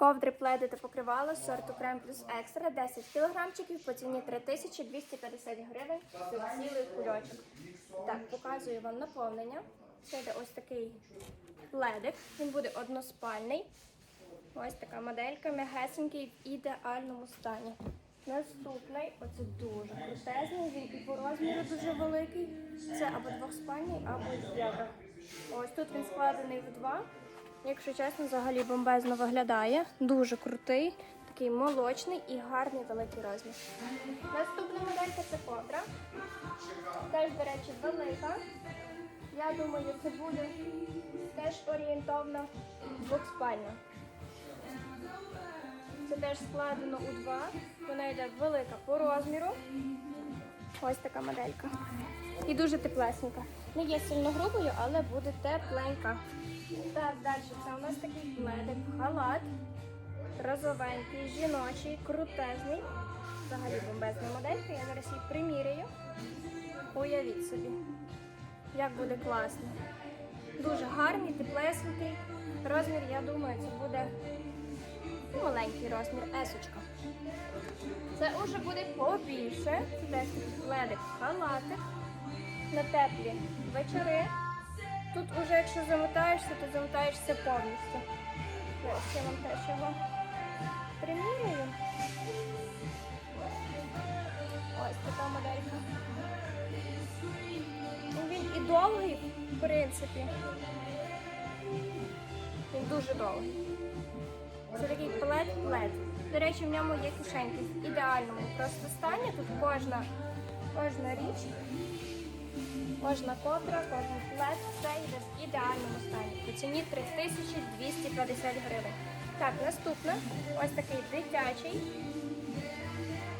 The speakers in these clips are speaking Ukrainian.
Ковдри, пледи та покривало сорту крем плюс екстра 10 кілограмчиків по ціні 3250 гривень. Це цілий кульочок. Так, показую вам наповнення. Це йде ось такий пледик. Він буде односпальний. Ось така моделька, м'ягесенький в ідеальному стані. Наступний, оце дуже крутезний, він і по розміру дуже великий. Це або двохспальний, або євро. Ось тут він складений в два. Якщо чесно, взагалі бомбезно виглядає. Дуже крутий, такий молочний і гарний великий розмір. Наступна моделька це ковдра. Теж, до речі, велика. Я думаю, це буде теж орієнтовно двохспальна. Це теж складено у два. Вона йде велика по розміру. Ось така моделька. І дуже теплесенька. Не є сильно грубою, але буде тепленька. Так, далі це у нас такий пледик, халат. Розовенький, жіночий, крутезний. Взагалі бомбезна моделька. Я зараз її приміряю. Уявіть собі, як буде класно. Дуже гарний, теплесенький. Розмір, я думаю, це буде маленький розмір есочка. Це вже буде побільше. Це теж пледик халатик на теплі вечори. Тут уже якщо замотаєшся, то замотаєшся повністю. Зараз я вам теж його примірюю. Ось така моделька. Ну, Він і довгий, в принципі. Він дуже довгий. Це такий плед-плед. До речі, в ньому є кишеньки в ідеальному просто стані. Тут кожна, кожна річ, кожна ковдра, кожен плед, все йде в ідеальному стані. По ціні 3250 гривень. Так, наступне ось такий дитячий,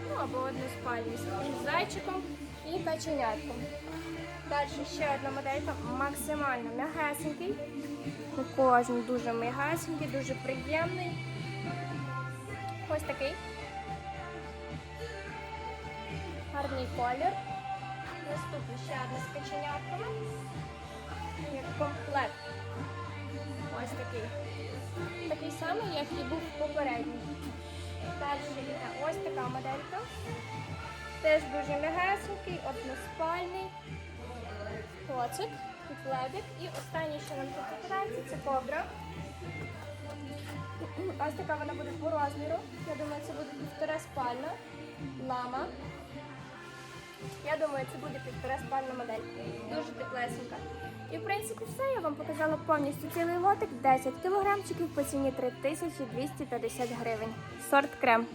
ну або односпальний з зайчиком і каченятком. Далі ще одна моделька максимально м'ягесенький. Кожен дуже м'ягесенький, дуже приємний. Ось такий. Гарний колір. Наступний ще одне з каченятками. Як комплект. Ось такий. Такий самий, як і був попередній. Далі йде ось така моделька. Теж дуже м'ягесенький, односпальний. Коцик, пледик. І останнє, що нам тут попадається, це кобра. Ось така вона буде по розміру. Я думаю, це буде півтора спальна лама. Я думаю, це буде півтора модель. Дуже теплесенька. І в принципі все. Я вам показала повністю цілий лотик. 10 кілограмчиків по ціні 3250 гривень. Сорт крем.